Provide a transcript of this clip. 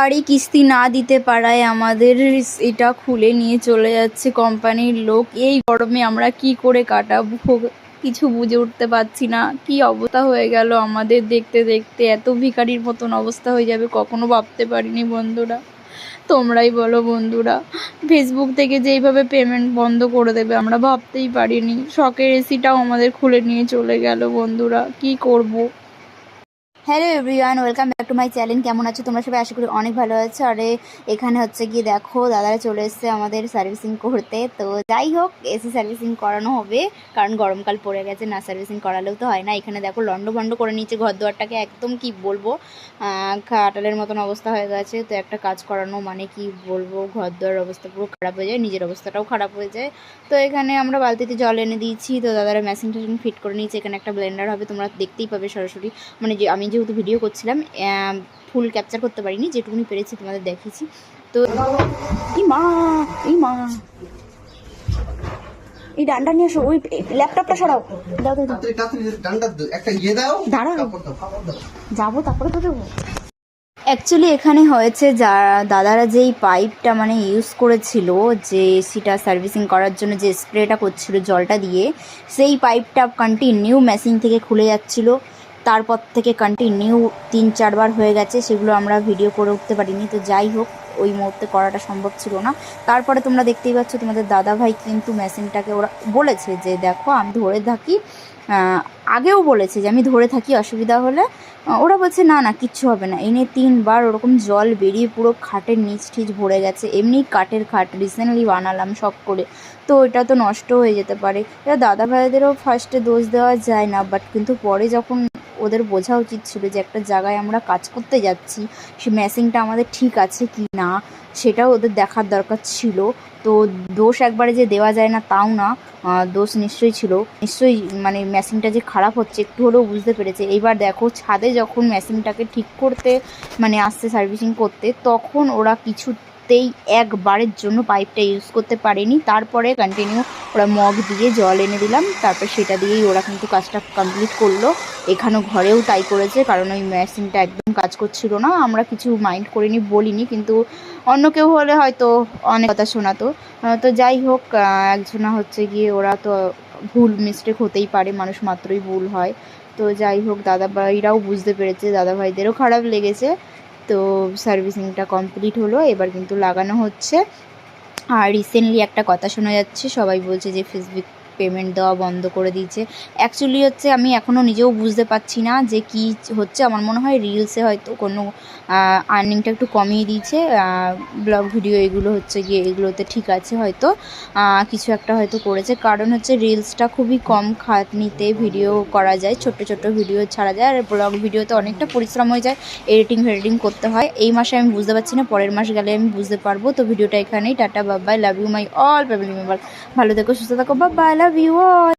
আর এই কিস্তি না দিতে পারায় আমাদের এটা খুলে নিয়ে চলে যাচ্ছে কোম্পানির লোক। এই গরমে আমরা কি করে কাটাবো? কিছু বুঝে উঠতে পারছি না। কি অবস্থা হয়ে গেল আমাদের দেখতে দেখতে। এত ভিখারির মতন অবস্থা হয়ে যাবে, কখনো ভাবতে পারিনি বন্ধুরা। তোমরাই বলো বন্ধুরা। ফেসবুক থেকে যেইভাবে পেমেন্ট বন্ধ করে দেবে, আমরা ভাবতেই পারিনি। শখের এসিটাও আমাদের খুলে নিয়ে চলে গেল বন্ধুরা। কি করব? Hello everyone welcome back to my channel কেমন আছো তোমরা সবাই? আশা করি অনেক ভালো আছো। আরে এখানে হচ্ছে গিয়ে দেখো, দাদারা চলে এসছে আমাদের সার্ভিসিং করতে। তো যাই হোক এসি সার্ভিসিং করানো হবে, কারণ গরমকাল পড়ে গেছে, না সার্ভিসিং করালেও তো হয় না। এখানে দেখো, লন্ড ভন্ড করে নিচ্ছে ঘর দুয়ারটাকে একদম কি বলব কাটালের মতন অবস্থা হয়ে গেছে। তো একটা কাজ করানো মানে কি বলব ঘর দুয়ার অবস্থা পুরো খারাপ হয়ে যায়, নিজের অবস্থাটাও খারাপ হয়ে যায়। তো এখানে আমরা বালতিতে জল এনে দিয়েছি। তো দাদারা মেশিন টেশিন ফিট করে নিয়েছে। এখানে একটা ব্লেন্ডার হবে, তোমরা দেখতেই পাবে সরাসরি। মানে যে আমি যেহেতু ভিডিও করছিলাম ফুল ক্যাপচার করতে পারিনি, যেটুকুনি পেরেছি তোমাদের দেখিয়েছি। তো এই মা এই মা এই ডান্ডা নিয়ে আসো, ওই ল্যাপটপটা সরাও। দাও যাব, তারপরে তো দেবো অ্যাকচুয়ালি এখানে হয়েছে যা, দাদারা যেই পাইপটা মানে ইউজ করেছিল, যে এসিটা সার্ভিসিং করার জন্য যে স্প্রেটা করছিল জলটা দিয়ে, সেই পাইপটা কন্টিনিউ মেশিন থেকে খুলে যাচ্ছিল। তারপর থেকে কন্টিনিউ তিন, চারবার হয়ে গেছে, সেগুলো আমরা ভিডিও করে উঠতে পারিনি। তো যাই হোক, ওই মুহূর্তে করাটা সম্ভব ছিল না। তারপরে তোমরা দেখতেই পাচ্ছ, তোমাদের দাদা ভাই কিন্তু মেশিনটাকে ওরা বলেছে যে, দেখো, আমি ধরে থাকি। আগেও বলেছে যে, আমি ধরে থাকি, অসুবিধা হলে। ওরা বলছে, না না, কিচ্ছু হবে না। এনে তিনবার ওরকম জল বেরিয়ে পুরো খাটের নিচ টিচ ভরে গেছে। এমনি কাঠের খাট রিসেন্টলি বানালাম শখ করে। তো এটা তো নষ্ট হয়ে যেতে পারে। এবার দাদা ভাইদেরও ফার্স্টে দোষ দেওয়া যায় না বাট কিন্তু পরে যখন ওদের বোঝা উচিত ছিল যে একটা জায়গায় আমরা কাজ করতে যাচ্ছি, সে মেশিনটা আমাদের ঠিক আছে কি না, সেটাও ওদের দেখার দরকার ছিল। তো দোষ একবারে যে দেওয়া যায় না তাও না দোষ নিশ্চয়ই ছিল। নিশ্চয়ই মানে মেশিনটা যে খারাপ হচ্ছে, একটু হলেও বুঝতে পেরেছে। এইবার দেখো, ছাদে যখন মেশিনটাকে ঠিক করতে মানে আসছে সার্ভিসিং করতে, তখন ওরা কিছুতেই একবারের জন্য পাইপটা ইউজ করতে পারেনি। তারপরে কন্টিনিউ ওরা মগ দিয়ে জল এনে দিলাম। তারপর সেটা দিয়েই ওরা কিন্তু কাজটা কমপ্লিট করল। এখানেও ঘরেও তাই করেছে, কারণ ওই মেশিনটা একদম কাজ করছিল না। আমরা কিছু মাইন্ড করিনি, বলিনি, কিন্তু অন্য কেউ হলে হয়তো অনেক কথা শোনাতো। তো যাই হোক একজনা হচ্ছে গিয়ে ওরা তো ভুল মিস্টেক হতেই পারে, মানুষ মাত্রই ভুল হয়। তো যাই হোক দাদা ভাইরাও বুঝতে পেরেছে, দাদাভাইদেরও খারাপ লেগেছে। তো সার্ভিসিংটা কমপ্লিট হলো, এবার কিন্তু লাগানো হচ্ছে। আর রিসেন্টলি একটা কথা শোনা যাচ্ছে, সবাই বলছে যে ফেসবুক পেমেন্ট দেওয়া বন্ধ করে দিয়েছে। অ্যাকচুয়ালি হচ্ছে আমি এখনও নিজেও বুঝতে পারছি না যে কি হচ্ছে। আমার মনে হয় রিলসে হয়তো কোনো আর্নিংটা একটু কমিয়ে দিয়েছে। ব্লগ ভিডিও এগুলো হচ্ছে গিয়ে এগুলোতে ঠিক আছে হয়তো। কিছু একটা হয়তো করেছে। কারণ হচ্ছে রিলসটা খুবই কম খাটনিতে ভিডিও করা যায়। ছোট্ট ছোট্ট ভিডিও ছাড়া যায়। আর ব্লগ ভিডিওতে অনেকটা পরিশ্রম হয়ে যায়। এডিটিং ফেডিটিং করতে হয়। এই মাসে আমি বুঝতে পারছি না, পরের মাস গেলে আমি বুঝতে পারব। তো ভিডিওটা এখানেই, tata Babai love you my all family member ভালো থেকো, সুস্থ থাকো বাবাই লাভ ইউ অল